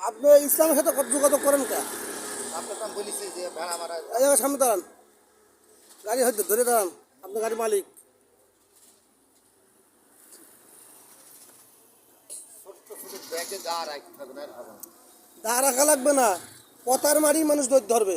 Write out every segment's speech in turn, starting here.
আপনি ইসলামের সাথে যোগাযোগ করেন কে? আপনার সামনে দাঁড়ান। গাড়ি হয়তো ধরে দাঁড়ান। আপনি গাড়ি মালিক। দা রাখা লাগবে না। পতার মারি মানুষ ধরবে।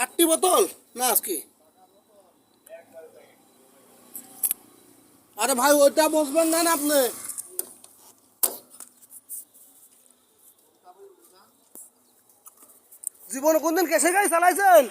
থার্টি বোতল? না, আজকে। আরে ভাই, ওইটা বসবেন না আপনি? জীবনে কোনদিন কেসে গাড়ি চালাইছেন?